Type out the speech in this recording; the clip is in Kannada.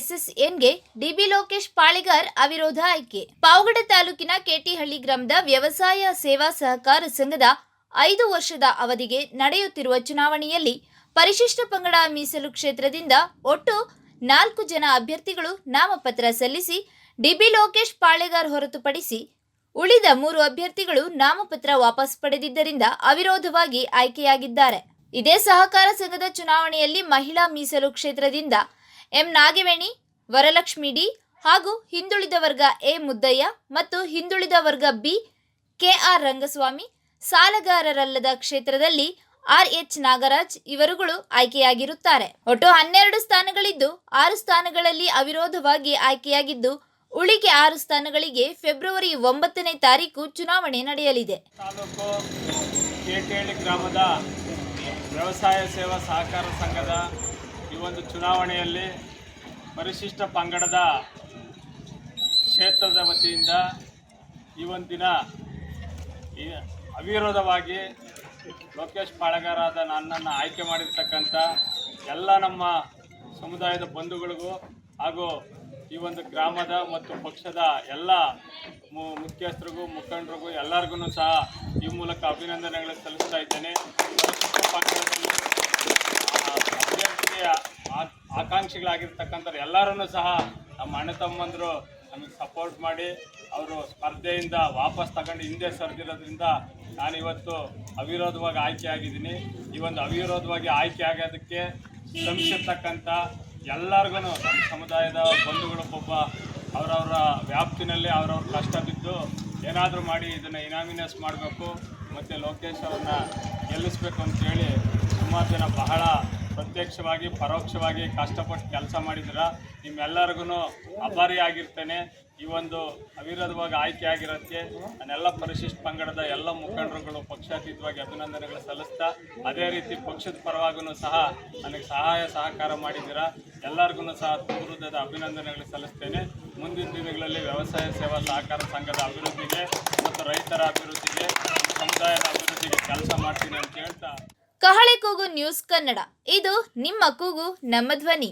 ಎಸ್ಎಸ್ಎನ್ಗೆ ಡಿಬಿ ಲೋಕೇಶ್ ಪಾಳಿಗಾರ್ ಅವಿರೋಧ ಆಯ್ಕೆ. ಪಾವಗಡ ತಾಲೂಕಿನ ಕೆಟಿಹಳ್ಳಿ ಗ್ರಾಮದ ವ್ಯವಸಾಯ ಸೇವಾ ಸಹಕಾರ ಸಂಘದ ಐದು ವರ್ಷದ ಅವಧಿಗೆ ನಡೆಯುತ್ತಿರುವ ಚುನಾವಣೆಯಲ್ಲಿ ಪರಿಶಿಷ್ಟ ಪಂಗಡ ಮೀಸಲು ಕ್ಷೇತ್ರದಿಂದ ಒಟ್ಟು ನಾಲ್ಕು ಜನ ಅಭ್ಯರ್ಥಿಗಳು ನಾಮಪತ್ರ ಸಲ್ಲಿಸಿ ಡಿಬಿ ಲೋಕೇಶ್ ಪಾಳೆಗಾರ್ ಹೊರತುಪಡಿಸಿ ಉಳಿದ ಮೂರು ಅಭ್ಯರ್ಥಿಗಳು ನಾಮಪತ್ರ ವಾಪಸ್ ಪಡೆದಿದ್ದರಿಂದ ಅವಿರೋಧವಾಗಿ ಆಯ್ಕೆಯಾಗಿದ್ದಾರೆ. ಇದೇ ಸಹಕಾರ ಸಂಘದ ಚುನಾವಣೆಯಲ್ಲಿ ಮಹಿಳಾ ಮೀಸಲು ಕ್ಷೇತ್ರದಿಂದ ಎಂ ನಾಗವೇಣಿ, ವರಲಕ್ಷ್ಮಿ ಡಿ ಹಾಗೂ ಹಿಂದುಳಿದ ವರ್ಗ ಎ ಮುದ್ದಯ್ಯ ಮತ್ತು ಹಿಂದುಳಿದ ವರ್ಗ ಬಿ ಕೆಆರ್ ರಂಗಸ್ವಾಮಿ ಸಾಲಗಾರರಲ್ಲದ ಕ್ಷೇತ್ರದಲ್ಲಿ ಆರ್ ಎಚ್ ನಾಗರಾಜ್ ಇವರುಗಳು ಆಯ್ಕೆಯಾಗಿರುತ್ತಾರೆ. ಒಟ್ಟು ಹನ್ನೆರಡು ಸ್ಥಾನಗಳಿದ್ದು ಆರು ಸ್ಥಾನಗಳಲ್ಲಿ ಅವಿರೋಧವಾಗಿ ಆಯ್ಕೆಯಾಗಿದ್ದು ಉಳಿಕೆ ಆರು ಸ್ಥಾನಗಳಿಗೆ ಫೆಬ್ರವರಿ ಒಂಬತ್ತನೇ ತಾರೀಕು ಚುನಾವಣೆ ನಡೆಯಲಿದೆ. ತಾಲೂಕು ಗ್ರಾಮದ ವ್ಯವಸಾಯ ಸೇವಾ ಸಹಕಾರ ಸಂಘದ ಈ ಒಂದು ಚುನಾವಣೆಯಲ್ಲಿ ಪರಿಶಿಷ್ಟ ಪಂಗಡದ ಕ್ಷೇತ್ರದ ವತಿಯಿಂದ ಈ ಒಂದು ದಿನ ಅವಿರೋಧವಾಗಿ ಲೋಕೇಶ್ ಪಾಳಗಾರಾದ ನನ್ನನ್ನು ಆಯ್ಕೆ ಮಾಡಿರ್ತಕ್ಕಂಥ ಎಲ್ಲ ನಮ್ಮ ಸಮುದಾಯದ ಬಂಧುಗಳಿಗೂ ಹಾಗೂ ಈ ಒಂದು ಗ್ರಾಮದ ಮತ್ತು ಪಕ್ಷದ ಎಲ್ಲ ಮುಖ್ಯಸ್ಥರಿಗೂ ಮುಖಂಡರಿಗೂ ಎಲ್ಲರಿಗೂ ಸಹ ಈ ಮೂಲಕ ಅಭಿನಂದನೆಗಳು ಸಲ್ಲಿಸ್ತಾ ಇದ್ದೇನೆ. ಆಕಾಂಕ್ಷಿಗಳಾಗಿರ್ತಕ್ಕಂಥ ಎಲ್ಲರೂ ಸಹ ನಮ್ಮ ಅಣ್ಣ ತಮ್ಮಂದರು ನಮಗೆ ಸಪೋರ್ಟ್ ಮಾಡಿ ಅವರು ಸ್ಪರ್ಧೆಯಿಂದ ವಾಪಸ್ ತಗೊಂಡು ಹಿಂದೆ ಸರಿದಿರೋದ್ರಿಂದ ನಾನಿವತ್ತು ಅವಿರೋಧವಾಗಿ ಆಯ್ಕೆ ಆಗಿದ್ದೀನಿ. ಈ ಒಂದು ಅವಿರೋಧವಾಗಿ ಆಯ್ಕೆ ಆಗೋದಕ್ಕೆ ಶ್ರಮಿಸಿರ್ತಕ್ಕಂಥ ಎಲ್ಲರಿಗೂ ನಮ್ಮ ಸಮುದಾಯದ ಬಂಧುಗಳು ಒಬ್ಬ ಅವರವರ ವ್ಯಾಪ್ತಿನಲ್ಲಿ ಅವರವ್ರ ಕಷ್ಟ ಬಿದ್ದು ಏನಾದರೂ ಮಾಡಿ ಇದನ್ನು ಇನಾಮಿನೇಸ್ ಮಾಡಬೇಕು. ಮತ್ತು ಲೋಕೇಶ್ ಅವ್ರನ್ನ ಗೆಲ್ಲಿಸ್ಬೇಕು ಅಂತೇಳಿ ಸುಮಾರು ಜನ ಬಹಳ ಪ್ರತ್ಯಕ್ಷವಾಗಿ, ಪರೋಕ್ಷವಾಗಿ ಕಷ್ಟಪಟ್ಟು ಕೆಲಸ ಮಾಡಿದ್ರ ನಿಮ್ಮೆಲ್ಲರಿಗೂ ಅಭಾರಿ ಆಗಿರ್ತೇನೆ. ಈ ಒಂದು ಅವಿರೋಧವಾಗಿ ಆಯ್ಕೆ ಆಗಿರೋಕ್ಕೆ ನಾನೆಲ್ಲ ಪರಿಶಿಷ್ಟ ಪಂಗಡದ ಎಲ್ಲ ಮುಖಂಡರುಗಳು ಪಕ್ಷಾತೀತವಾಗಿ ಅಭಿನಂದನೆಗಳು ಸಲ್ಲಿಸ್ತಾ, ಅದೇ ರೀತಿ ಪಕ್ಷದ ಪರವಾಗೂ ಸಹ ನನಗೆ ಸಹಾಯ ಸಹಕಾರ ಮಾಡಿದ್ದೀರಾ? ಎಲ್ಲರಿಗೂ ಸಹ ಹೃದಯದ ಅಭಿನಂದನೆಗಳು ಸಲ್ಲಿಸ್ತೇನೆ. ಮುಂದಿನ ದಿನಗಳಲ್ಲಿ ವ್ಯವಸಾಯ ಸೇವಾ ಸಹಕಾರ ಸಂಘದ ಅಭಿವೃದ್ಧಿಗೆ ಮತ್ತು ರೈತರ ಅಭಿವೃದ್ಧಿಗೆ ಸಮುದಾಯದ ಅಭಿವೃದ್ಧಿಗೆ ಕೆಲಸ ಮಾಡ್ತೀನಿ ಅಂತ ಹೇಳ್ತಾ ಕಹಳೆ ಕೂಗು ನ್ಯೂಸ್ ಕನ್ನಡ. ಇದು ನಿಮ್ಮ ಕೂಗು ನಮ್ಮ ಧ್ವನಿ.